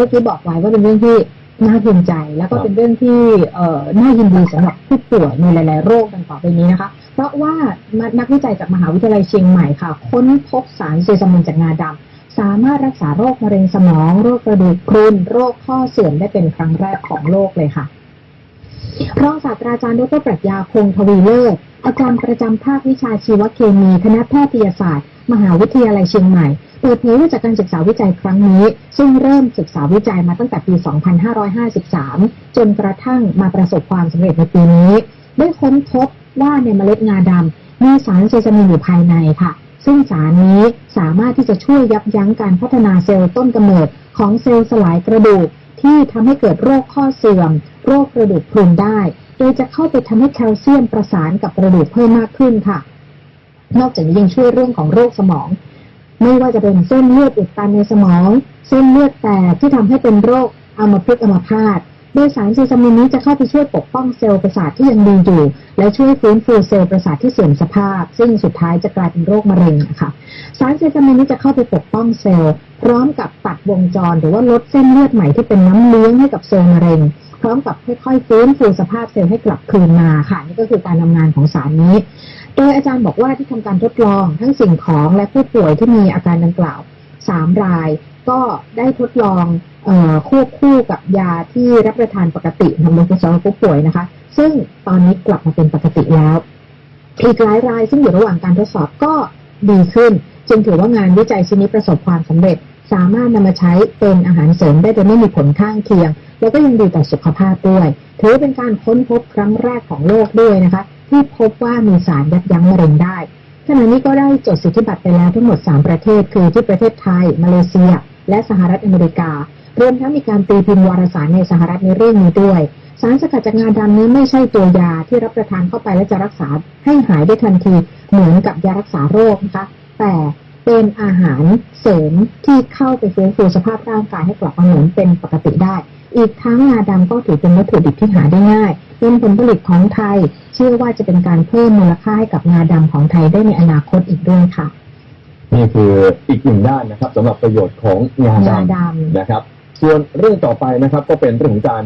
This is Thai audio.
มื่อกี้บอกไว้ว่าเป็นเรื่องที่น่าภูมิใจ แล้วก็เป็นเรื่องที่เอ่อน่ายินดีสำหรับผู้ป่วยในหลาย ๆ โรคดังต่อไปนี้นะคะ เพราะว่านักวิจัยจากมหาวิทยาลัยเชียงใหม่ค่ะ ค้นพบสารเซซามินจากงาดำสามารถรักษาโรคมะเร็งสมอง โรคกระดูกพรุนโรคข้อเสื่อมได้เป็นครั้งแรกของโลกเลยค่ะรองศาสตราจารย์ดรปรัชญาพงศ์ทวีเลิศอาจารย์ประจำภาควิชาชีวเคมีคณะแพทยศาสตร์ มหาวิทยาลัยเชียงใหม่ เปิดเผยว่าจากการศึกษาวิจัยครั้งนี้ ซึ่งเริ่มศึกษาวิจัยมาตั้งแต่ปี 2553 จนกระทั่งมาประสบความสำเร็จในปีนี้ ได้ค้นพบว่าในเมล็ดงาดำมีสารเซซามินอยู่ภายในค่ะ ซึ่งสารนี้สามารถที่จะช่วยยับยั้งการพัฒนาเซลล์ต้นกำเนิดของเซลล์สลายกระดูก ที่ทำให้เกิดโรคข้อเสื่อม โรคกระดูกพรุนได้ โดยจะเข้าไปทำให้แคลเซียมประสานกับกระดูกเพิ่มมากขึ้นค่ะ นอกจากนี้ยังช่วยเรื่องของโรคสมอง ไม่ว่าจะเป็นเส้นเลือดอุดตันในสมอง เส้นเลือดแตกที่ทำให้เป็นโรคอัมพฤกษ์อัมพาตโดยสารเซซามินนี้จะเข้าไปช่วยปกป้องเซลล์ประสาทที่ยังดีอยู่ และช่วยฟื้นฟูเซลล์ประสาทที่เสื่อมสภาพ ซึ่งสุดท้ายจะกลายเป็นโรคมะเร็งนะคะสารเซซามินนี้จะเข้าไปปกป้องเซลล์ พร้อมกับตัดวงจร หรือว่าลดเส้นเลือดใหม่ที่เป็นน้ำเลี้ยงให้กับเซลล์มะเร็ง พร้อมกับค่อยๆฟื้นฟูสภาพเซลล์ให้กลับคืนมาค่ะนี่ก็คือการทำงานของสารนี้ ดยอาจารย์บอกว่าที่ทำการทดลองทั้งสิ่งของและผู้ป่วยที่มีอาการดังกล่าวสามราย ก็ได้ทดลองออควบคู่กับยาที่รับประทานปกติทำลงสำหรับผู้ป่วยนะคะ ซึ่งตอนนี้กลับมาเป็นปกติแล้วอีกหลายรายซึ่งอยู่ระหว่างการทดสอบก็ดีขึ้น จึงถือว่างานวิจัยชิ้นนี้ประสบความสำเร็จ สามารถนำมาใช้เป็นอาหารเสริมได้โดยไม่มีผลข้างเคียง แล้วก็ยังดีต่อสุขภาพด้วย ถือเป็นการค้นพบครั้งแรกของโลกด้วยนะคะ ที่พบว่ามีสารยับยั้งมะเร็งได้ขณะนี้ก็ได้จดสิทธิบัตรไปแล้วทั้งหมด 3 ประเทศ คือที่ประเทศไทย มาเลเซีย และสหรัฐอเมริการวมทั้งมีการตีพิมพ์วารสารในสหรัฐในเรื่องนี้ด้วย สารสกัดจากงาดำนี้ไม่ใช่ตัวยาที่รับประทานเข้าไปและจะรักษาให้หายได้ทันทีเหมือนกับยารักษาโรคนะคะแต่ เป็นอาหารเสริมที่เข้าไปฟื้นฟูสภาพร่างกายให้กลับมาเหมือนเป็นปกติได้ อีกทั้งงาดำก็ถือเป็นวัตถุดิบที่หาได้ง่ายเป็นผลผลิตของไทย เชื่อว่าจะเป็นการเพิ่มมูลค่าให้กับงาดำของไทยได้ในอนาคตอีกด้วยค่ะ นี่คืออีกหนึ่งด้านนะครับสำหรับประโยชน์ของงางาดำดำนะครับ ส่วนเรื่องต่อไปนะครับก็เป็นเรื่องของการ